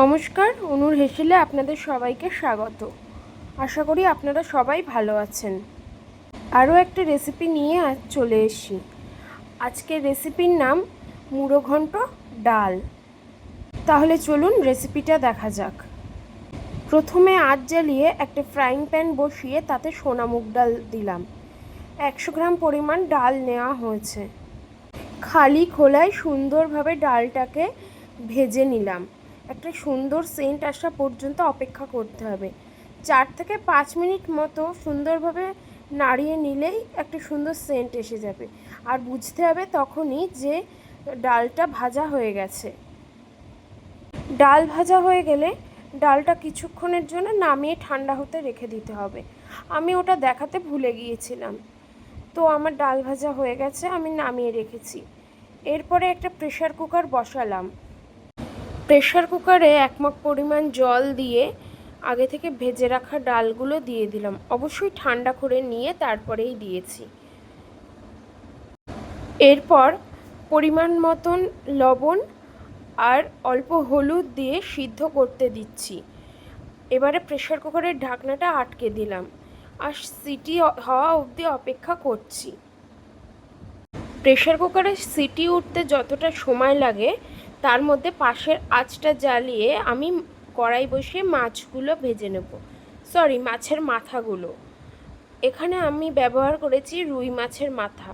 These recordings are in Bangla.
নমস্কার, অনুর হেসেলে আপনাদের সবাইকে স্বাগত। আশা করি আপনারা সবাই ভালো আছেন। আরও একটা রেসিপি নিয়ে আজ চলে এসেছি। আজকের রেসিপির নাম মুড়ো ঘন্ট ডাল। তাহলে চলুন রেসিপিটা দেখা যাক। প্রথমে আঁচ জ্বালিয়ে একটা ফ্রাইং প্যান বসিয়ে তাতে সোনা মুগ ডাল দিলাম। একশো গ্রাম পরিমাণ ডাল নেওয়া হয়েছে। খালি খোলায় সুন্দরভাবে ডালটাকে ভেজে নিলাম। একটা সুন্দর সেন্ট আসা পর্যন্ত অপেক্ষা করতে হবে। চার থেকে পাঁচ মিনিট মতো সুন্দরভাবে নাড়িয়ে নিলেই একটা সুন্দর সেন্ট এসে যাবে। আর বুঝতে হবে তখনই যে ডালটা ভাজা হয়ে গেছে। ডাল ভাজা হয়ে গেলে ডালটা কিছুক্ষণের জন্য নামিয়ে ঠান্ডা হতে রেখে দিতে হবে। আমি ওটা দেখাতে ভুলে গিয়েছিলাম। তো আমার ডাল ভাজা হয়ে গেছে, আমি নামিয়ে রেখেছি। এরপরে একটা প্রেশার কুকার বসালাম। প্রেশার কুকারে এক মগ পরিমাণ জল দিয়ে আগে থেকে ভেজে রাখা ডালগুলো দিয়ে দিলাম। অবশ্যই ঠান্ডা করে নিয়ে তারপরেই দিয়েছি। এরপর পরিমাণ মতন লবণ আর অল্প হলুদ দিয়ে সিদ্ধ করতে দিচ্ছি। এবারে প্রেশার কুকারের ঢাকনাটা আটকে দিলাম। আর সিটি হওয়া অবধি অপেক্ষা করছি। প্রেশার কুকারে সিটি উঠতে যতটা সময় লাগে তার মধ্যে পাশের আঁচটা জ্বালিয়ে আমি কড়াই বসিয়ে মাছগুলো ভেজে নেব। সরি মাছের মাথাগুলো। এখানে আমি ব্যবহার করেছি রুই মাছের মাথা।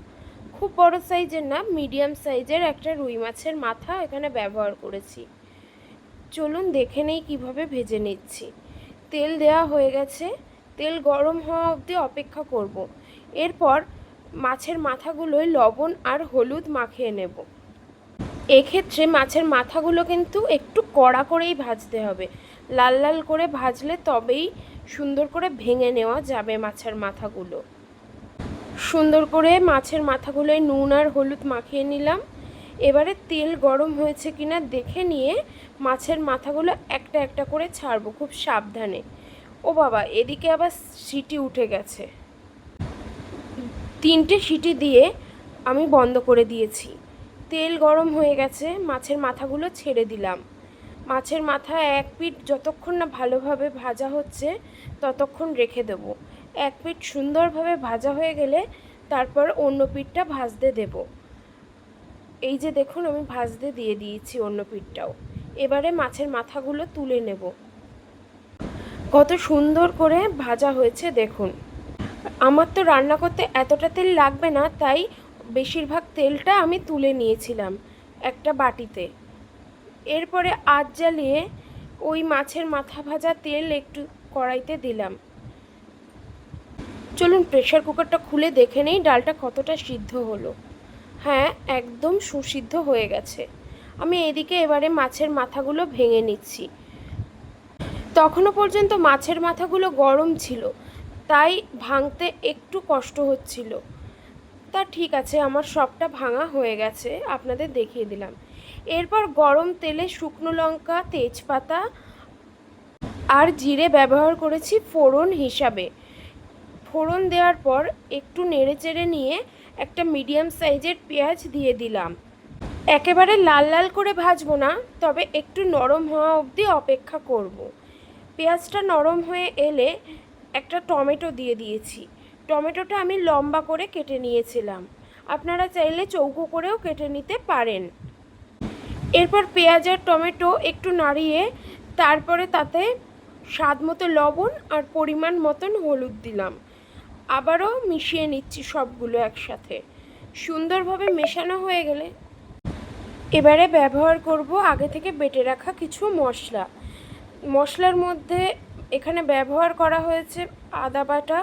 খুব বড় সাইজের না, মিডিয়াম সাইজের একটা রুই মাছের মাথা এখানে ব্যবহার করেছি। চলুন দেখে নেই কীভাবে ভেজে নিচ্ছি। তেল দেওয়া হয়ে গেছে। তেল গরম হওয়া অবধি অপেক্ষা করব। এরপর মাছের মাথাগুলোয় লবণ আর হলুদ মাখিয়ে নেব। এক্ষেত্রে মাছের মাথাগুলো কিন্তু একটু কড়া করেই ভাজতে হবে। লাল লাল করে ভাজলে তবেই সুন্দর করে ভেঙে নেওয়া যাবে মাছের মাথাগুলো। সুন্দর করে মাছের মাথাগুলোয় নুন আর হলুদ মাখিয়ে নিলাম। এবারে তেল গরম হয়েছে কিনা দেখে নিয়ে মাছের মাথাগুলো একটা একটা করে ছাড়বো খুব সাবধানে। ও বাবা, এদিকে আবার সিটি উঠে গেছে। তিনটে সিটি দিয়ে আমি বন্ধ করে দিয়েছি। তেল গরম হয়ে গেছে, মাছের মাথাগুলো ছেড়ে দিলাম। মাছের মাথা এক পিঠ যতক্ষণ না ভালোভাবে ভাজা হচ্ছে, ততক্ষণ রেখে দেব। এক পিঠ সুন্দরভাবে ভাজা হয়ে গেলে তারপর অন্য পিঠটা ভাজতে দেব। এই যে দেখুন, আমি ভাজতে দিয়ে দিয়েছি অন্য পিঠটাও। এবারে মাছের মাথাগুলো তুলে নেব। কত সুন্দর করে ভাজা হয়েছে দেখুন। আমার তো রান্না করতে এতটা তেল লাগবে না, তাই বেশিরভাগ তেলটা আমি তুলে নিয়েছিলাম একটা বাটিতে। এরপরে আজ জ্বালিয়ে ওই মাছের মাথা ভাজা তেল একটু কড়াইতে দিলাম। চলুন প্রেশার কুকারটা খুলে দেখে নেই ডালটা কতটা সিদ্ধ হলো। হ্যাঁ একদম সুসিদ্ধ হয়ে গেছে। আমি এদিকে এবারে মাছের মাথাগুলো ভেঙে নিচ্ছি। তখনও পর্যন্ত মাছের মাথাগুলো গরম ছিল, তাই ভাঙতে একটু কষ্ট হচ্ছিল। তা ঠিক আছে, আমার সবটা ভাঙা হয়ে গেছে, আপনাদের দেখিয়ে দিলাম। এরপর গরম তেলে শুকনো লঙ্কা, তেজপাতা আর জিরে ব্যবহার করেছি ফোড়ন হিসাবে। ফোড়ন দেওয়ার পর একটু নেড়ে চেড়ে নিয়ে একটা মিডিয়াম সাইজের পেঁয়াজ দিয়ে দিলাম। একেবারে লাল লাল করে ভাজবো না, তবে একটু নরম হওয়া অবধি অপেক্ষা করব। পেঁয়াজটা নরম হয়ে এলে একটা টমেটো দিয়ে দিয়েছি। টমেটোটা আমি লম্বা করে কেটে নিয়েছিলাম। আপনারা চাইলে চৌকো করেও কেটে নিতে পারেন। এরপর পেঁয়াজ আর টমেটো একটু নাড়িয়ে, তারপরে তাতে স্বাদ মতো লবণ আর পরিমাণ মতন হলুদ দিলাম। আবারও মিশিয়ে নিচ্ছি সবগুলো একসাথে। সুন্দরভাবে মেশানো হয়ে গেলে এবারে ব্যবহার করব আগে থেকে বেটে রাখা কিছু মশলা। মশলার মধ্যে এখানে ব্যবহার করা হয়েছে আদা বাটা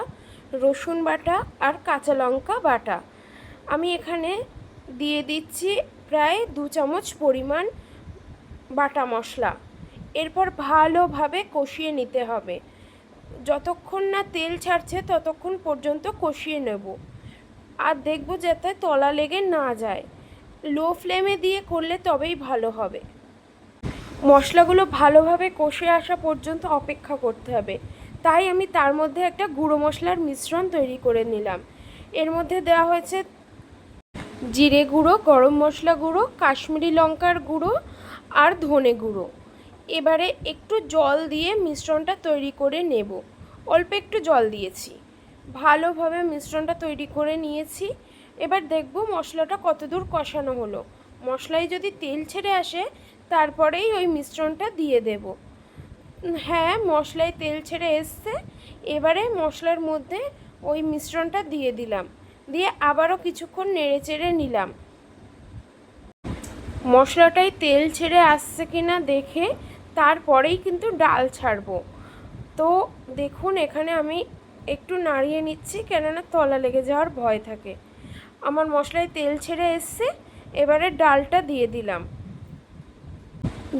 রসুন বাটা আর কাঁচা লঙ্কা বাটা। আমি এখানে দিয়ে দিচ্ছি প্রায় দু চামচ পরিমাণ বাটা মশলা। এরপর ভালোভাবে কষিয়ে নিতে হবে। যতক্ষণ না তেল ছাড়ছে ততক্ষণ পর্যন্ত কষিয়ে নেব। আর দেখব যাতে তলা লেগে না যায়। লো ফ্লেমে দিয়ে করলে তবেই ভালো হবে। মশলাগুলো ভালোভাবে কষে আসা পর্যন্ত অপেক্ষা করতে হবে। তাই আমি তার মধ্যে একটা গুঁড়ো মশলার মিশ্রণ তৈরি করে নিলাম। এর মধ্যে দেওয়া হয়েছে জিরে গুঁড়ো, গরম মশলা গুঁড়ো, কাশ্মীরি লঙ্কার গুঁড়ো আর ধনে গুঁড়ো। এবারে একটু জল দিয়ে মিশ্রণটা তৈরি করে নেব। অল্প একটু জল দিয়েছি। ভালোভাবে মিশ্রণটা তৈরি করে নিয়েছি। এবার দেখব মশলাটা কতদূর কষানো হলো। মশলায় যদি তেল ছেড়ে আসে, তারপরেই ওই মিশ্রণটা দিয়ে দেব। হ্যাঁ মশলায় তেল ছেড়ে এসছে। এবারে মশলার মধ্যে ওই মিশ্রণটা দিয়ে দিলাম। দিয়ে আবারও কিছুক্ষণ নেড়ে চেড়ে নিলাম। মশলাটায় তেল ছেড়ে আসছে কিনা দেখে তারপরেই কিন্তু ডাল ছাড়বো। তো দেখুন, এখানে আমি একটু নাড়িয়ে নিচ্ছি, কেননা তলা লেগে যাওয়ার ভয় থাকে। আমার মশলায় তেল ছেড়ে এসছে, এবারে ডালটা দিয়ে দিলাম।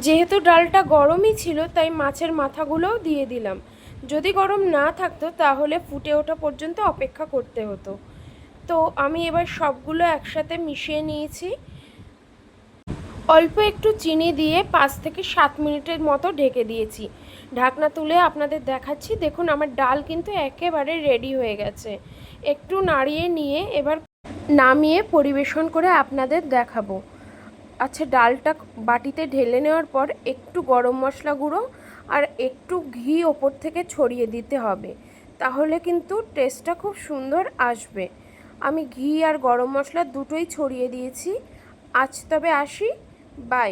যেহেতু ডালটা গরমই ছিল, তাই মাছের মাথাগুলোও দিয়ে দিলাম। যদি গরম না থাকতো, তাহলে ফুটে ওঠা পর্যন্ত অপেক্ষা করতে হতো। তো আমি এবার সবগুলো একসাথে মিশিয়ে নিয়েছি। অল্প একটু চিনি দিয়ে পাঁচ থেকে সাত মিনিটের মতো ঢেকে দিয়েছি। ঢাকনা তুলে আপনাদের দেখাচ্ছি। দেখুন, আমার ডাল কিন্তু একেবারে রেডি হয়ে গেছে। একটু নাড়িয়ে নিয়ে এবার নামিয়ে পরিবেশন করে আপনাদের দেখাবো। আচ্ছা ডালটা বাটিতে ঢেলে নেওয়ার পর একটু গরম মশলা গুঁড়ো আর একটু ঘি ওপর থেকে ছড়িয়ে দিতে হবে। তাহলে কিন্তু টেস্টটা খুব সুন্দর আসবে। আমি ঘি আর গরম মশলা দুটোই ছড়িয়ে দিয়েছি। আজ তবে আসি। বাই